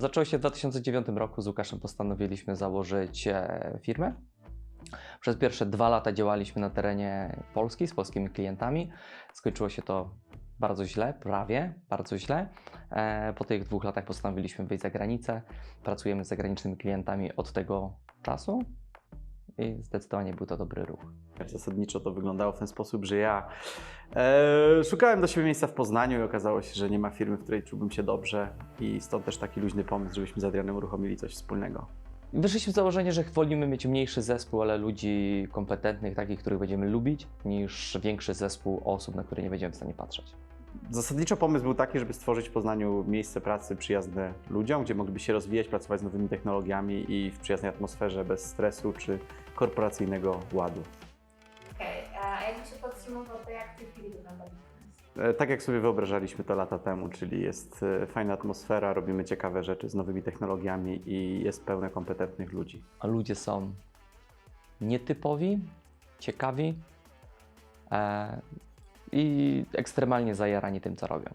Zaczęło się w 2009 roku. Z Łukaszem postanowiliśmy założyć e, firmę. Przez pierwsze dwa lata działaliśmy na terenie Polski z polskimi klientami. Skończyło się to bardzo źle, prawie bardzo źle. E, Po tych dwóch latach postanowiliśmy wyjść za granicę. Pracujemy z zagranicznymi klientami od tego czasu i zdecydowanie był to dobry ruch. Zasadniczo to wyglądało w ten sposób, że ja e, szukałem do siebie miejsca w Poznaniu i okazało się, że nie ma firmy, w której czułbym się dobrze i stąd też taki luźny pomysł, żebyśmy z Adrianem uruchomili coś wspólnego. Wyszliśmy z założenia, że wolimy mieć mniejszy zespół, ale ludzi kompetentnych, takich, których będziemy lubić, niż większy zespół osób, na które nie będziemy w stanie patrzeć. Zasadniczo pomysł był taki, żeby stworzyć w Poznaniu miejsce pracy przyjazne ludziom, gdzie mogliby się rozwijać, pracować z nowymi technologiami i w przyjaznej atmosferze, bez stresu czy korporacyjnego ładu. Okej, a jakby się podsumował, to jak w tej chwili wygląda biznes? E, Tak jak sobie wyobrażaliśmy to lata temu, czyli jest e, fajna atmosfera, robimy ciekawe rzeczy z nowymi technologiami i jest pełne kompetentnych ludzi. A ludzie są nietypowi, ciekawi e, i ekstremalnie zajarani tym, co robią.